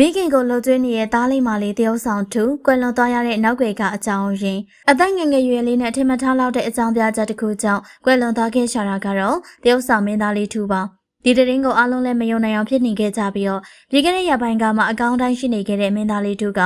မိခင်ကိုလှုပ်ကျွေးနေတဲ့သားလေးမလေးတယောက်ဆောင်သူကွယ်လွန်သွားရတဲ့နောက်ွယ်ကအကြောင်းရင်းအသက်ငယ်ငယ်ရွယ်လေးနဲ့ထင်မထားလောက်တဲ့အကြောင်းပြချက်တစ်ခုကြောင့်ကွယ်လွန်သွားခဲ့ရှာတာကတော့တယောက်ဆောင်မင်းသားလေးထူပါဒီတရင်ကိုအားလုံးလည်းမယုံနိုင်အောင်ဖြစ်နေခဲ့ကြပြီးတော့ဒီကနေ့ရပိုင်းကမှအကောင်းတိုင်းရှိနေခဲ့တဲ့မင်းသားလေးထူက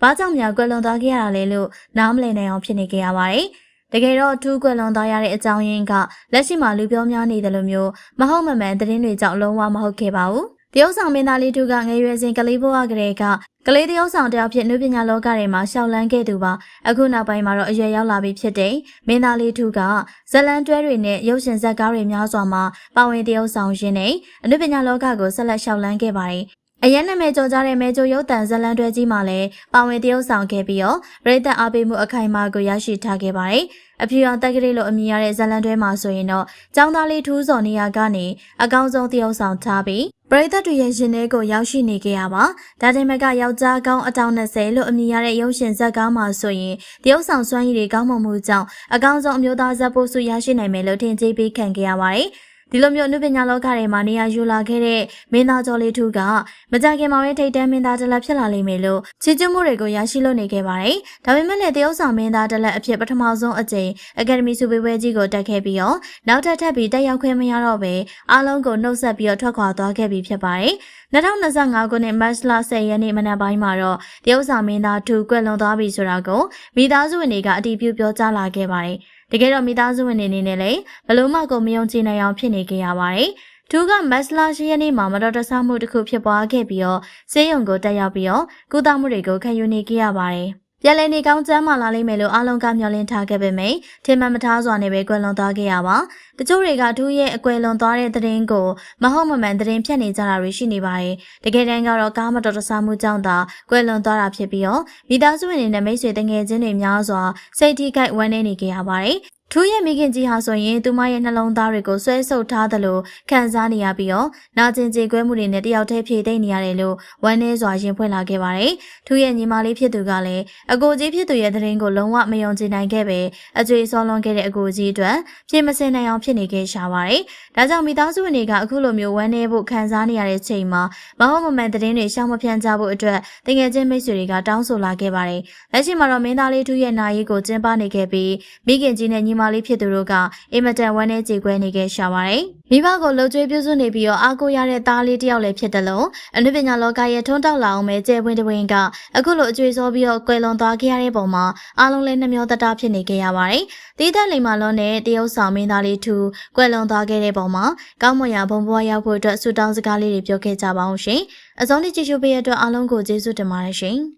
ဘာကြောင့်များကွယ်လွန်သွားခဲ့ရတာလဲလို့နားမလည်နိုင်အောင်ဖြစ်နေခဲ့ရပါတယ်တကယ်တော့ထူးကွယ်လွန်သွားရတဲ့အကြောင်းရင်းကလက်ရှိမှာလူပြောများနေတယ်လို့မျိုးမဟုတ်မမှန်သတင်းတွေကြောင့်လုံးဝမဟုတ်ခဲ့ပါဘူး တရုတ်ဆောင်မင်းသားလေးတို့ကငယ်ရွယ်စဉ်ကလေးဘဝကလေးကကလေးတရုတ်ဆောင်တယောက်ဖြစ်နုပညာလောကထဲမှာရှောက်လန်းခဲ့သူပါအခုနောက်ပိုင်းမှာတော့အရွယ်ရောက်လာပြီဖြစ်တဲ့မင်းသားလေးတို့ကဇလန်တွဲတွေနဲ့ရုပ်ရှင်ဇာတ်ကားတွေများစွာမှာပါဝင်တရုတ်ဆောင်ရင်းနဲ့အနုပညာလောကကိုဆက်လက်ရှောက်လန်းခဲ့ပါတယ်အရင်နာမည်ကျော်ကြတဲ့မဲချိုရုပ်တံဇလန်တွဲကြီးမှာလည်းပါဝင်တရုတ်ဆောင်ခဲ့ပြီးတော့ပရိသတ်အားပေးမှုအခိုင်အမာကိုရရှိထားခဲ့ပါတယ်။အဖြူရောင်တက်ကလေးလိုအမည်ရတဲ့ဇလန်တွဲမှာဆိုရင်တော့ចောင်းသားလေးထူးစော်နေရာကနေအကောင်းဆုံးတရုတ်ဆောင်ထားပြီး ပရိသတ်တွေရဲ့ရင်ထဲကိုရောက်ရှိနေခဲ့ရပါ။ဒါတင်မကယောက်ျားကောင်းအတောင်20လို့အမည်ရတဲ့ရုပ်ရှင်ဇာတ်ကားမှာဆိုရင်တရုတ်ဆောင်စွမ်းရည်တွေကောင်းမွန်မှုကြောင့်အကောင်းဆုံးအမျိုးသားဇာတ်ပို့စုရရှိနိုင်မယ်လို့ထင်ကြေးပေးခံခဲ့ရပါတယ်။ ဒီလိုမျိုးအနုပညာလောကထဲမှာနေရာယူလာခဲ့တဲ့မင်းသားကျော်လေးထုကမကြခင်မှာပဲထိတ်တန်းမင်းသားတစ်လက်ဖြစ်လာလိမ့်မယ်လို့ချီးကျူးမှုတွေကိုရရှိလို့နေခဲ့ပါတယ်။ဒါပေမဲ့လည်းတရုတ်ဆောင်မင်းသားတစ်လက်အဖြစ်ပထမဆုံးအကြိမ်အကယ်ဒမီစုပေးပွဲကြီးကိုတက်ခဲ့ပြီးတော့နောက်ထပ်ထပ်ပြီးတက်ရောက်ခွင့်မရတော့ပဲအားလုံးကိုနှုတ်ဆက်ပြီးတော့ထွက်ခွာသွားခဲ့ပြီးဖြစ်ပါတယ်။2025ခုနှစ်မတ်လ10ရက်နေ့မနက်ပိုင်းမှာတော့တရုတ်ဆောင်မင်းသားထူကွယ်လွန်သွားပြီဆိုတာကိုမိသားစုဝင်တွေကအတည်ပြုပြောကြားလာခဲ့ပါတယ်။ တကယ်တော့မိသားစုဝင်တွေအနေနဲ့လည်းဘလို့မှကိုမယုံကြည်နိုင်အောင်ဖြစ်နေကြရပါတယ်။သူကမက်စလာရှိရက်နေ့မှာမတော်တဆမှုတစ်ခုဖြစ်ပွားခဲ့ပြီးတော့ဆေးရုံကိုတက်ရောက်ပြီးတော့ကုသမှုတွေကိုခံယူနေကြရပါတယ်။ ပြန်လည်နေကောင်းကျမ်းမာလာလိမ့်မယ်လို့အားလုံးကမျှော်လင့်ထားခဲ့ပေမယ့်ထင်မှန်မထားစွာနဲ့ပဲကွယ်လွန်သွားခဲ့ရပါတချို့တွေကသူရဲ့အကွယ်လွန်သွားတဲ့သတင်းကိုမဟုတ်မမှန်သတင်းဖြတ်နေကြတာတွေရှိနေပါတယ်တကယ်တမ်းကတော့ကားမတော်တဆမှုကြောင့်သာကွယ်လွန်သွားတာဖြစ်ပြီးတော့မိသားစုဝင်တွေနဲ့မိတ်ဆွေတငယ်ချင်းတွေများစွာစိတ်ထိခိုက်ဝမ်းနည်းနေကြရပါတယ် ထူးရဲ့မိခင်ကြီးဟာဆိုရင်သူမရဲ့နှလုံးသားတွေကိုဆွဲဆုပ်ထားသလိုခံစားနေရပြီးတော့နာကျင်ကြေကွဲမှုတွေနဲ့တယောက်တည်းဖြည့်သိမ့်နေရတယ်လို့ဝမ်းနည်းစွာရင်ဖွင့်လာခဲ့ပါတယ်။ထူးရဲ့ညီမလေးဖြစ်သူကလည်းအကိုကြီးဖြစ်သူရဲ့သတင်းကိုလုံးဝမယုံကြည်နိုင်ခဲ့ပဲအကျွေးစောလွန်ခဲ့တဲ့အကိုကြီးအတွက်ပြေမစင်နိုင်အောင်ဖြစ်နေခဲ့ရှာပါတယ်။ဒါကြောင့်မိသားစုဝင်တွေကအခုလိုမျိုးဝမ်းနည်းဖို့ခံစားနေရတဲ့ချိန်မှာမဟုတ်မမှန်သတင်းတွေရှောင်မဖြန့်ကြဖို့အတွက်တငယ်ချင်းမိတ်ဆွေတွေကတောင်းဆိုလာခဲ့ပါတယ်။လက်ရှိမှာတော့မင်းသားလေးထူးရဲ့နာရီကိုကျင်းပနေခဲ့ပြီးမိခင်ကြီးနဲ့ညီမလေးဖြစ်သူတို့ကအင်မတန်ဝမ်းနည်းကြေကွဲနေခဲ့ရှာပါတယ်။မိဘကိုလှုပ်ကြွေးပြုစုနေပြီးတော့အားကိုးရတဲ့သားလေးတစ်ယောက်လည်းဖြစ်တယ်လို့အနုပညာလောကရဲ့ထွန်းတောက်လာအောင်ပဲကျဲဝင်းတဝင်းကအခုလိုအကျွေးစောပြီးတော့ကွယ်လွန်သွားခဲ့ရတဲ့ပုံမှာအားလုံးလည်းနှမျောတတဖြစ်နေခဲ့ရပါတယ်။တီးသက်လိမ္မာလုံးနဲ့တရုတ်ဆောင်မင်းသားလေးထူကွယ်လွန်သွားခဲ့တဲ့ပုံမှာကောင်းမွန်ရာဘုံဘွားရောက်ဖို့အတွက်ဆုတောင်းစကားလေးတွေပြောခဲ့ကြပါအောင်ရှင်။အဆုံးထိကြည့်ရှုပေးရတဲ့အတွက်အားလုံးကိုကျေးဇူးတင်ပါတယ်ရှင်။